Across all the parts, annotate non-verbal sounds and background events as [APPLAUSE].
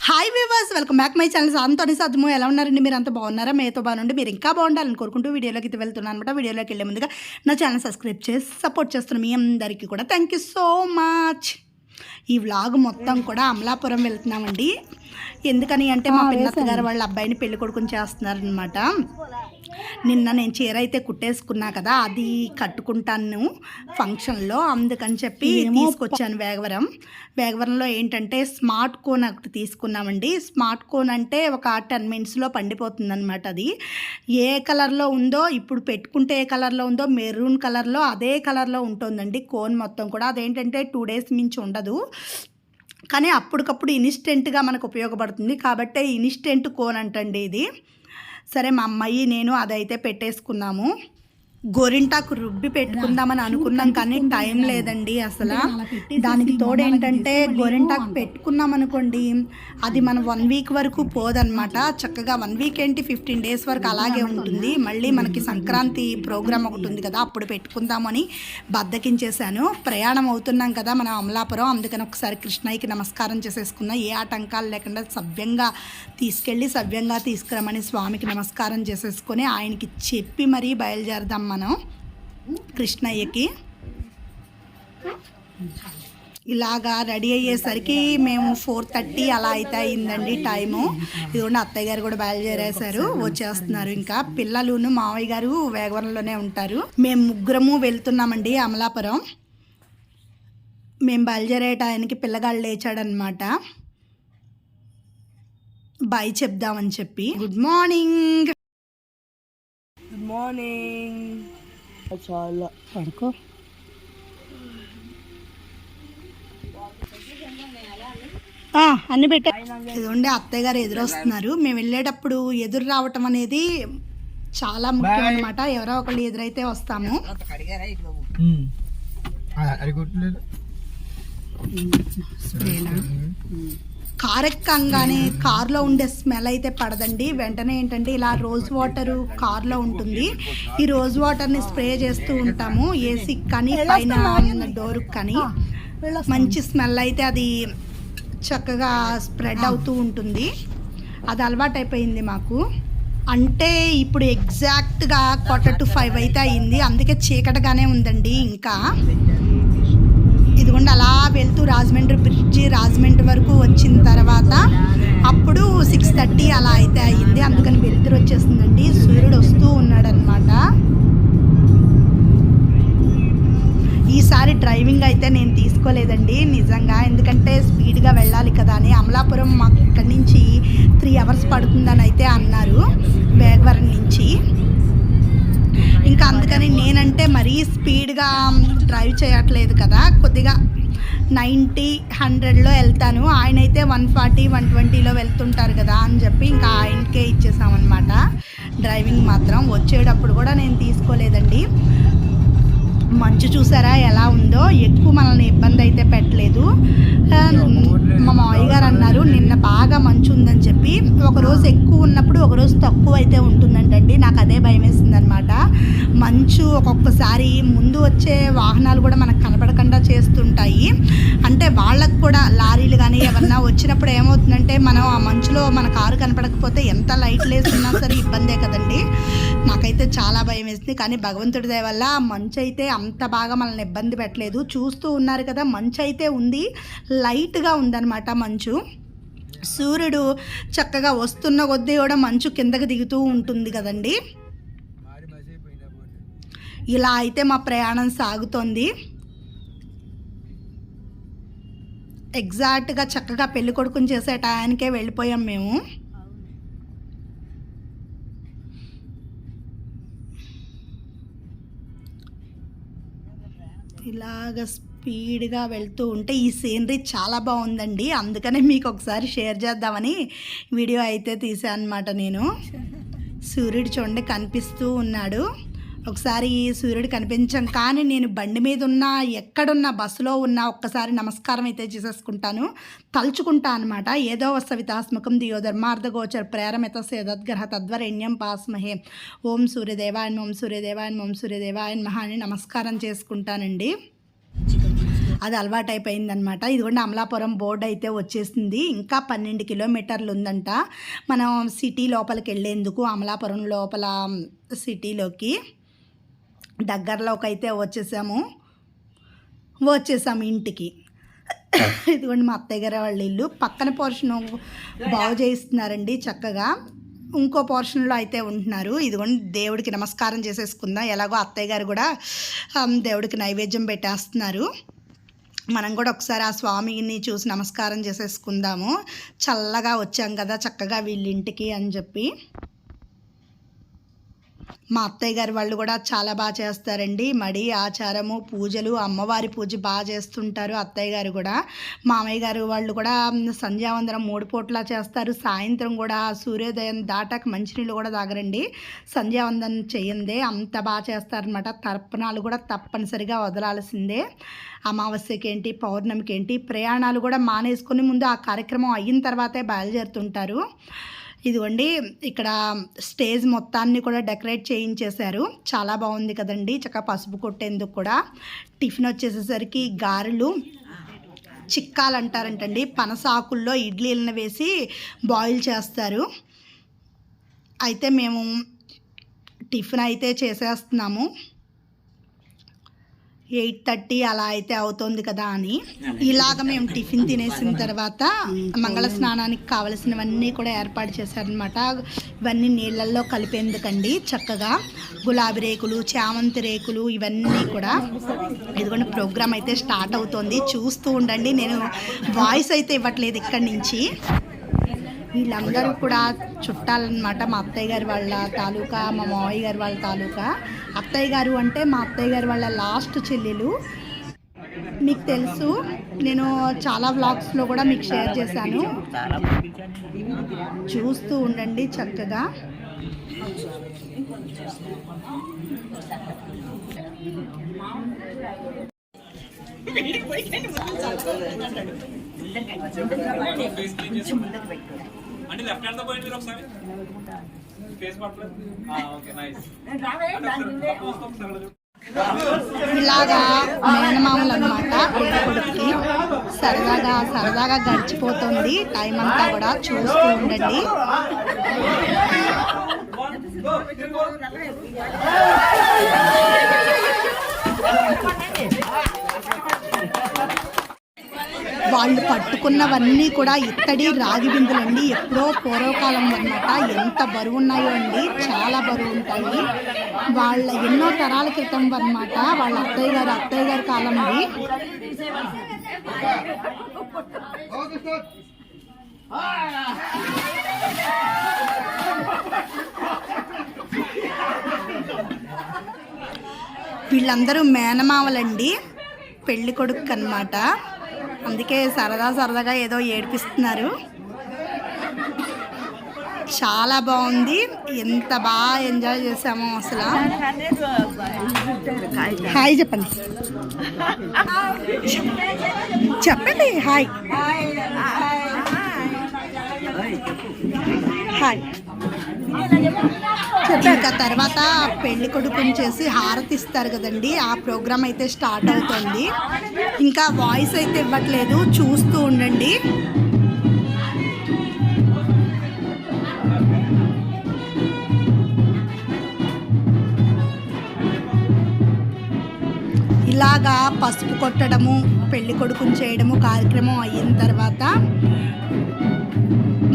Hi viewers welcome back my channel సాంతోని సద్ము ఎలా ఉన్నారండి? మీరు అంత బాగున్నారా? మీతో బాగుండి మీరు ఇంకా బాగుండాలని కోరుకుంటూ వీడియోలోకి అయితే వెళ్తున్నాను అనమాట వీడియోలోకి వెళ్ళే ముందుగా నా ఛానల్ సబ్స్క్రైబ్ చేసి సపోర్ట్ చేస్తున్న మీ అందరికీ కూడా థ్యాంక్ యూ సో మచ్ ఈ వ్లాగ్ మొత్తం కూడా అమలాపురం వెళ్తున్నామండి. ఎందుకని అంటే మా పిన్నత్త గారు వాళ్ళ అబ్బాయిని పెళ్ళి కొడుకుని చేస్తున్నారనమాట నిన్న నేను చీర అయితే కుట్టేసుకున్నా కదా అది కట్టుకుంటాను ఫంక్షన్లో. అందుకని చెప్పి తీసుకొచ్చాను వేగవరం. వేగవరంలో ఏంటంటే స్మార్ట్ కోన్ ఒకటి తీసుకున్నామండి. స్మార్ట్ కోన్ అంటే ఒక టెన్ మినిట్స్లో పండిపోతుంది అనమాట అది. ఏ కలర్లో ఉందో ఇప్పుడు పెట్టుకుంటే ఏ కలర్లో ఉందో మెరూన్ కలర్లో అదే కలర్లో ఉంటుందండి కోన్ మొత్తం కూడా. అదేంటంటే టూ డేస్ మించి ఉండదు. కానీ అప్పటికప్పుడు ఇన్స్టెంట్గా మనకు ఉపయోగపడుతుంది. కాబట్టే ఇన్స్టెంట్ కోన్ అంటండి ఇది. సరే మా అమ్మాయి నేను అదైతే పెట్టేసుకున్నాము గోరింటాకు రుబ్బి పెట్టుకుందామని అనుకున్నాం కానీ టైం లేదండి అసలు. దానికి తోడు ఏంటంటే గోరింటాకు పెట్టుకున్నాం అనుకోండి అది మనం వన్ వీక్ వరకు పోదన్నమాట. చక్కగా వన్ వీక్ ఏంటి ఫిఫ్టీన్ డేస్ వరకు అలాగే ఉంటుంది. మళ్ళీ మనకి సంక్రాంతి ప్రోగ్రామ్ ఒకటి ఉంది కదా అప్పుడు పెట్టుకుందామని బద్దకించేశాను. ప్రయాణం అవుతున్నాం కదా మనం అమలాపురం. అందుకని ఒకసారి కృష్ణయ్యకి నమస్కారం చేసేసుకుందాం ఏ ఆటంకాలు లేకుండా సవ్యంగా తీసుకెళ్ళి సవ్యంగా తీసుకురమని స్వామికి నమస్కారం చేసేసుకొని ఆయనకి చెప్పి మరీ బయలుదేరదాం మనం కృష్ణయ్యకి. ఇలాగా రెడీ అయ్యేసరికి మేము ఫోర్ థర్టీ అలా అయితే అయిందండి టైము. ఇదిగోండి అత్తయ్య గారు కూడా బయలుదేరేశారు వచ్చేస్తున్నారు ఇంకా. పిల్లలును మావయ్య గారు వేగవరంలోనే ఉంటారు. మేము ముగ్గురము వెళ్తున్నామండి అమలాపురం. మేము బయలుదేరే టయానికి పిల్లగాళ్ళు లేచాడనమాట. బాయ్ చెప్దామని చెప్పి. Good morning. గుడ్ మార్నింగ్ చాలా పడుకో. అన్ని పెట్టే ఇదిగోండి అత్తయ్య గారు ఎదురొస్తున్నారు. మేము వెళ్ళేటప్పుడు ఎదురు రావటం అనేది చాలా ముఖ్యం అనమాట ఎవరో ఒకళ్ళు ఎదురైతే వస్తాము. కొట్టలేదు కార్ ఎక్కంగానే కార్లో ఉండే స్మెల్ అయితే పడదండి. వెంటనే ఏంటంటే ఇలా రోజ్ వాటర్ కార్లో ఉంటుంది. ఈ రోజ్ వాటర్ని స్ప్రే చేస్తూ ఉంటాము. ఏసీకి కానీ పైన డోర్కి కానీ మంచి స్మెల్ అయితే అది చక్కగా స్ప్రెడ్ అవుతూ ఉంటుంది. అది అలవాటు అయిపోయింది మాకు. అంటే ఇప్పుడు ఎగ్జాక్ట్గా క్వార్టర్ టు ఫైవ్ అయితే అయింది. అందుకే చీకటిగానే ఉందండి ఇంకా. ఇదిగోండి అలా వెళ్తూ రాజమండ్రి బ్రిడ్జి రాజమండ్రి వరకు వచ్చిన తర్వాత అప్పుడు సిక్స్ థర్టీ అలా అయితే అయ్యింది. అందుకని వెలుతురు వచ్చేసిందండి సూర్యుడు వస్తూ ఉన్నాడనమాట ఈసారి డ్రైవింగ్ అయితే నేను తీసుకోలేదండి నిజంగా. ఎందుకంటే స్పీడ్గా వెళ్ళాలి కదా అని అమలాపురం మాకు ఇక్కడి నుంచి త్రీ అవర్స్ పడుతుందని అయితే అన్నారు వేగవరం నుంచి. ఇంకా అందుకని నేనంటే మరీ స్పీడ్గా డ్రైవ్ చేయట్లేదు కదా. కొద్దిగా నైంటీ హండ్రెడ్లో వెళ్తాను. ఆయన అయితే వన్ ఫార్టీ వన్ ట్వంటీలో వెళ్తుంటారు కదా అని చెప్పి ఇంకా ఆయనకే ఇచ్చేసామన్నమాట. డ్రైవింగ్ మాత్రం. వచ్చేటప్పుడు కూడా నేను తీసుకోలేదండి. మంచు చూసారా? ఎలా ఉందో? ఎక్కువ మనల్ని ఇబ్బంది అయితే పెట్టలేదు. మా మామయ్య గారు అన్నారు నిన్న బాగా మంచు ఉందని చెప్పి ఒకరోజు ఎక్కువ ఉన్నప్పుడు ఒకరోజు తక్కువ అయితే ఉంటుందంటండి. నాకు అదే భయం వేసిందనమాట. మంచు ఒక్కొక్కసారి ముందు వచ్చే వాహనాలు కూడా మనకు కనపడకుండా చేస్తుంటాయి. అంటే వాళ్ళకు కూడా లారీలు కానీ ఎవరన్నా వచ్చినప్పుడు ఏమవుతుందంటే మనం ఆ మంచులో మన కారు కనపడకపోతే ఎంత లైట్ లేసున్నా సరే ఇబ్బందే కదండి. నాకైతే చాలా భయం వేసింది. కానీ భగవంతుడి దయ వల్ల ఆ మంచు అయితే అంత బాగా మనల్ని ఇబ్బంది పెట్టలేదు. చూస్తూ ఉన్నారు కదా మంచు అయితే ఉంది. లైట్గా ఉందన్నమాట మంచు. సూర్యుడు చక్కగా వస్తున్న కొద్దీ కూడా మంచు కిందకి దిగుతూ ఉంటుంది కదండి. ఇలా అయితే మా ప్రయాణం సాగుతోంది. ఎగ్జాక్ట్గా చక్కగా పెళ్ళి కొడుకుని చేసే టయానికే వెళ్ళిపోయాం మేము. ఇలాగ స్పీడ్గా వెళ్తూ ఉంటే ఈ సీనరీ చాలా బాగుందండి. అందుకనే మీకు ఒకసారి షేర్ చేద్దామని వీడియో అయితే తీసాను అనమాట నేను. సూర్యుడు చూడండి కనిపిస్తూ ఉన్నాడు. ఒకసారి సూర్యుడు కనిపించాం కానీ నేను బండి మీద ఉన్నా ఎక్కడున్నా బస్సులో ఉన్నా ఒక్కసారి నమస్కారం అయితే చేసేసుకుంటాను. తలుచుకుంటా అనమాట ఏదో సవితాస్మకం దియో ధర్మార్థ గోచర ప్రేరమిత సేదద్గ్రహ తద్వరేణ్యం పాస్మహే. ఓం సూర్యదేవాయన్ ఓం సూర్యదేవాయన్ ఓం సూర్యదేవాయన్ మహా అని నమస్కారం చేసుకుంటానండి. అది అలవాటు అయిపోయిందనమాట ఇదిగోండి అమలాపురం బోర్డు అయితే వచ్చేసింది. ఇంకా పన్నెండు కిలోమీటర్లు ఉందంట. మనం సిటీ లోపలికి వెళ్ళేందుకు అమలాపురం లోపల సిటీలోకి దగ్గరలోకి అయితే వచ్చేసాము. వచ్చేసాము ఇంటికి. ఇదిగోండి మా అత్తయ్య గారి వాళ్ళ ఇల్లు. పక్కన పోర్షన్ బాగు చేయిస్తున్నారండి చక్కగా. ఇంకో పోర్షన్లో అయితే ఉంటున్నారు. ఇదిగోండి దేవుడికి నమస్కారం చేసేసుకుందాం. ఎలాగో అత్తయ్య గారు కూడా దేవుడికి నైవేద్యం పెట్టేస్తున్నారు. మనం కూడా ఒకసారి ఆ స్వామిని చూసి నమస్కారం చేసేసుకుందాము. చల్లగా వచ్చాం కదా చక్కగా వీళ్ళింటికి అని చెప్పి. మా అత్తయ్య గారి వాళ్ళు కూడా చాలా బాగా చేస్తారండి. మడి ఆచారము పూజలు అమ్మవారి పూజ బాగా చేస్తుంటారు అత్తయ్య గారు కూడా. మామయ్య గారు వాళ్ళు కూడా సంధ్యావందనం మూడు పూట్లా చేస్తారు. సాయంత్రం కూడా సూర్యోదయం దాటాక మంచినీళ్ళు కూడా తాగరండి. సంధ్యావందనం చేయందే అంత బాగా చేస్తారనమాట తర్పణాలు కూడా తప్పనిసరిగా వదలాల్సిందే. అమావాస్యకి ఏంటి పౌర్ణమికి ఏంటి ప్రయాణాలు కూడా మానేసుకొని ముందు ఆ కార్యక్రమం అయిన తర్వాతే బయలుదేరుతుంటారు. ఇదిగోండి ఇక్కడ స్టేజ్ మొత్తాన్ని కూడా డెకరేట్ చేయించేశారు. చాలా బాగుంది కదండి చక్కగా పసుపు కొట్టేందుకు కూడా. టిఫిన్ వచ్చేసేసరికి గారెలు చిక్కాలు అంటారంటండి పనసాకుల్లో ఇడ్లీలను వేసి బాయిల్ చేస్తారు. అయితే మేము టిఫిన్ అయితే చేసేస్తున్నాము. ఎయిట్ థర్టీ అలా అయితే అవుతుంది కదా అని. ఇలాగ మేము టిఫిన్ తినేసిన తర్వాత మంగళ స్నానానికి కావలసినవన్నీ కూడా ఏర్పాటు చేశారనమాట ఇవన్నీ నీళ్ళల్లో కలిపేందుకండి చక్కగా. గులాబీ రేకులు చామంతి రేకులు ఇవన్నీ కూడా. ఇదిగోండి ప్రోగ్రామ్ అయితే స్టార్ట్ అవుతోంది. చూస్తూ ఉండండి. నేను వాయిస్ అయితే ఇవ్వట్లేదు ఇక్కడి నుంచి. వీళ్ళందరూ కూడా చుట్టాలన్నమాట. మా అత్తయ్య గారి వాళ్ళ తాలూకా మా మావయ్య గారి వాళ్ళ తాలూకా. అత్తయ్య గారు అంటే మా అత్తయ్య గారి వాళ్ళ లాస్ట్ చెల్లెలు. మీకు తెలుసు నేను చాలా వ్లాగ్స్లో కూడా మీకు షేర్ చేశాను. చూస్తూ ఉండండి చక్కగా. అంటే లెఫ్ట్ హ్యాండ్తో పోయింది మీరు ఒకసారి? ఫేస్ పట్టలేదు ఓకే నైస్ ఇలాగా మేనమామలు అనమాట కొడుకుకి సరదాగా సరదాగా గడిచిపోతుంది. టైం అంతా కూడా చూస్తూ ఉండండి. వాళ్ళు పట్టుకున్నవన్నీ కూడా ఇత్తడి రాగి బిందులండి. ఎప్పుడో పూర్వకాలం అన్నమాట. ఎంత బరువు ఉన్నాయో అండి. చాలా బరువు ఉంటాయి వాళ్ళ ఎన్నో తరాల క్రితం అన్నమాట. వాళ్ళ అత్తయ్య గారు అత్తయ్య గారి కాలంది వీళ్ళందరూ మేనమావలండి పెళ్ళి కొడుకు అన్నమాట అందుకే సరదా సరదాగా ఏదో ఏడిపిస్తున్నారు. చాలా బాగుంది. ఎంత బాగా ఎంజాయ్ చేసామో అసలు. హాయ్ చెప్పండి. చెప్పండి హాయ్. హాయ్. చెప్పాక తర్వాత పెళ్ళి కొడుకుని చేసి హారతి ఇస్తారు కదండి. ఆ ప్రోగ్రామ్ అయితే స్టార్ట్ అవుతుంది. ఇంకా వాయిస్ అయితే ఇవ్వట్లేదు. చూస్తూ ఉండండి. ఇలాగా పసుపు కొట్టడము పెళ్ళి కొడుకుని చేయడము కార్యక్రమం అయిన తర్వాత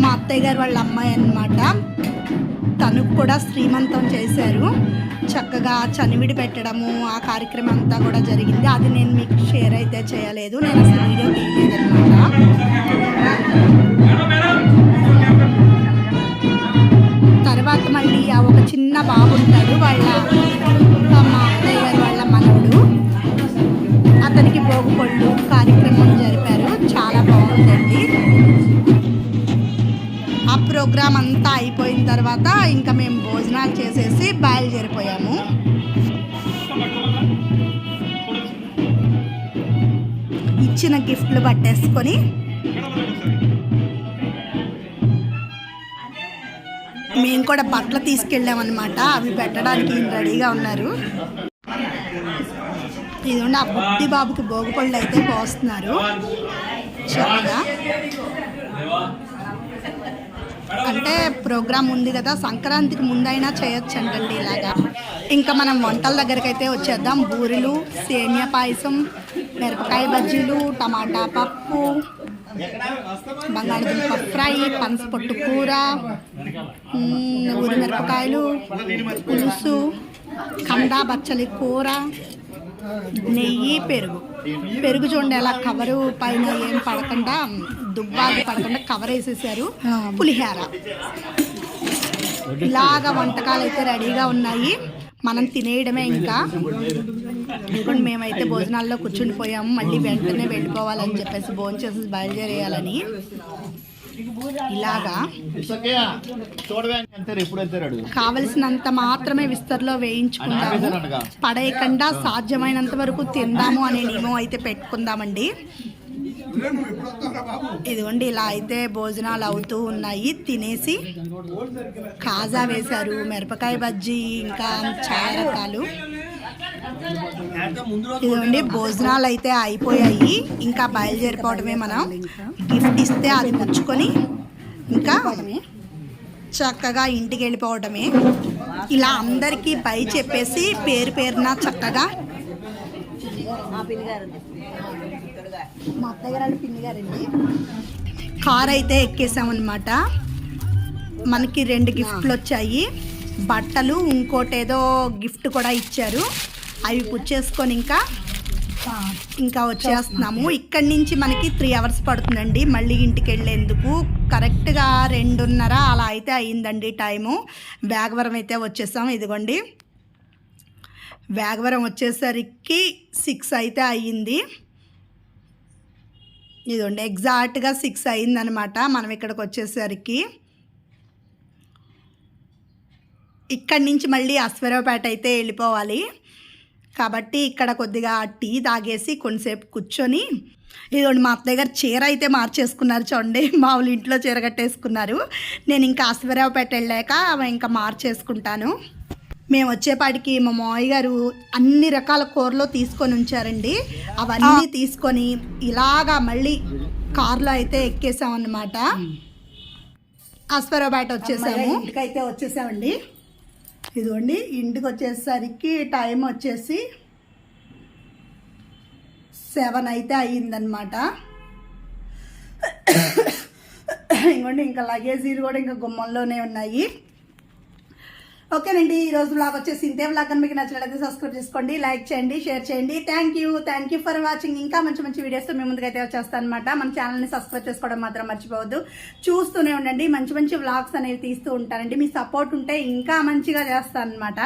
మా అత్తయ్య గారు వాళ్ళ అమ్మాయి అనమాట తనకు కూడా శ్రీమంతం చేశారు. చక్కగా చనివిడి పెట్టడము ఆ కార్యక్రమం అంతా కూడా జరిగింది. అది నేను మీకు షేర్ అయితే చేయలేదు. నేను అసలు వీడియో తీయలేదనమాట తర్వాత మళ్ళీ ఆ ఒక చిన్న బాబు ఉంటాడు వాళ్ళ మా అత్తయ్య వాళ్ళ మనవడు. అతనికి భోగు పళ్ళు కార్యక్రమం ప్రోగ్రామ్ అంతా అయిపోయిన తర్వాత ఇంకా మేము భోజనాలు చేసేసి బయలుదేరిపోయాము. ఇచ్చిన గిఫ్ట్లు పట్టేసుకొని మేము కూడా బట్టలు తీసుకెళ్ళామన్నమాట. అవి పెట్టడానికి రెడీగా ఉన్నారు. ఇదిగోండి ఆ బుద్ధి బాబుకి భోగిపళ్ళు అయితే పోస్తున్నారు. చక్కగా అంటే ప్రోగ్రామ్ ఉంది కదా సంక్రాంతికి ముందైనా చేయొచ్చంటండి ఇలాగా. ఇంకా మనం వంటల దగ్గరికి అయితే వచ్చేద్దాం. బూరెలు సేమియా పాయసం మిరపకాయ బజ్జీలు టమాటా పప్పు బంగాళదుంప ఫ్రై పనసపొట్టు కూర ఊరి మిరపకాయలు పులుసు కందా బచ్చలి కూర నెయ్యి పెరుగు. పెరుగు చూడండి అలా కవరు పైన ఏం పడకుండా. దుబ్బాలు పడకుండా కవర్ వేసేసారు. పులిహార. ఇలాగా వంటకాలు అయితే రెడీగా ఉన్నాయి. మనం తినేయడమే ఇంకా. ఇదిగోండి మేమైతే భోజనాల్లో కూర్చుండిపోయాము. మళ్ళీ వెంటనే వెళ్ళిపోవాలని చెప్పేసి భోజనం చేసి బయలుదేరేయాలని. ఇలాగా. కావలసినంత మాత్రమే విస్తర్లో వేయించుకుందాము. పడేయకుండా సాధ్యమైనంత వరకు తిందాము అనే నియమం అయితే పెట్టుకుందామండి. ఇదిగోండి ఇలా అయితే భోజనాలు అవుతూ ఉన్నాయి. తినేసి కాజా వేశారు మిరపకాయ బజ్జీ ఇంకా చాలా రకాలు. ఇదిగోండి భోజనాలు అయితే అయిపోయాయి. ఇంకా బయలుదేరిపోవడమే మనం. గిఫ్ట్ ఇస్తే అది పుచ్చుకొని ఇంకా చక్కగా ఇంటికి వెళ్ళిపోవడమే. ఇలా అందరికీ బై చెప్పేసి పేరు పేరున చక్కగా మా అత్తయ్య గారు పిన్ని గారండి కార్ అయితే ఎక్కేసామన్నమాట. మనకి రెండు గిఫ్ట్లు వచ్చాయి. బట్టలు ఇంకోటి ఏదో గిఫ్ట్ కూడా ఇచ్చారు. అవి పుచ్చేసుకొని ఇంకా ఇంకా వచ్చేస్తున్నాము. ఇక్కడి నుంచి మనకి త్రీ అవర్స్ పడుతుందండి. మళ్ళీ ఇంటికి వెళ్ళేందుకు. కరెక్ట్గా రెండున్నర అలా అయితే అయిందండి టైము. వేగవరం అయితే వచ్చేసాం. ఇదిగోండి. వేగవరం వచ్చేసరికి సిక్స్ అయితే అయ్యింది. ఇదిగోండి ఎగ్జాక్ట్గా సిక్స్ అయిందనమాట. మనం ఇక్కడికి వచ్చేసరికి ఇక్కడి నుంచి మళ్ళీ అశ్వరావుపేట అయితే వెళ్ళిపోవాలి. కాబట్టి ఇక్కడ కొద్దిగా టీ తాగేసి కొంతసేపు కూర్చొని ఇదిగోండి మా అత్తయ్య గారు చీర అయితే మార్చేసుకున్నారు చూడండి మామూలు ఇంట్లో చీర కట్టేసుకున్నారు. నేను ఇంకా అశ్వరావుపేట వెళ్ళాక ఇంకా మార్చేసుకుంటాను. మేము వచ్చేపాటికి మా మావయ్య గారు అన్ని రకాల కూరలు తీసుకొని ఉంచారండి. అవన్నీ తీసుకొని ఇలాగా మళ్ళీ కార్లో అయితే ఎక్కేసామన్నమాట. అశ్వరావుపేట వచ్చేసాము. ఇంటికైతే వచ్చేసామండి. ఇదిగోండి ఇంటికి వచ్చేసరికి టైం వచ్చేసి సెవెన్ అయితే అయ్యిందనమాట [COUGHS] ఇంకోండి ఇంకా లగేజీలు కూడా ఇంకా గుమ్మంలోనే ఉన్నాయి. ఓకేనండి ఈ రోజు బ్లాగ్ వచ్చేసి ఇంతే. బ్లాగ్ అని మీకు నచ్చినట్లయితే సబ్స్క్రైబ్ చేసుకోండి లైక్ చేయండి షేర్ చేయండి. Thank you thank you for watching ఇంకా మంచి మంచి వీడియోస్తో మీ ముందుకైతే వచ్చేస్తాను అనమాట మన ఛానల్ని సబ్స్క్రైబ్ చేసుకోవడం మాత్రం మర్చిపోవద్దు. చూస్తూనే ఉండండి మంచి మంచి వ్లాగ్స్ అనేవి తీస్తూ ఉంటానండి. మీ సపోర్ట్ ఉంటే ఇంకా మంచిగా చేస్తాను అనమాట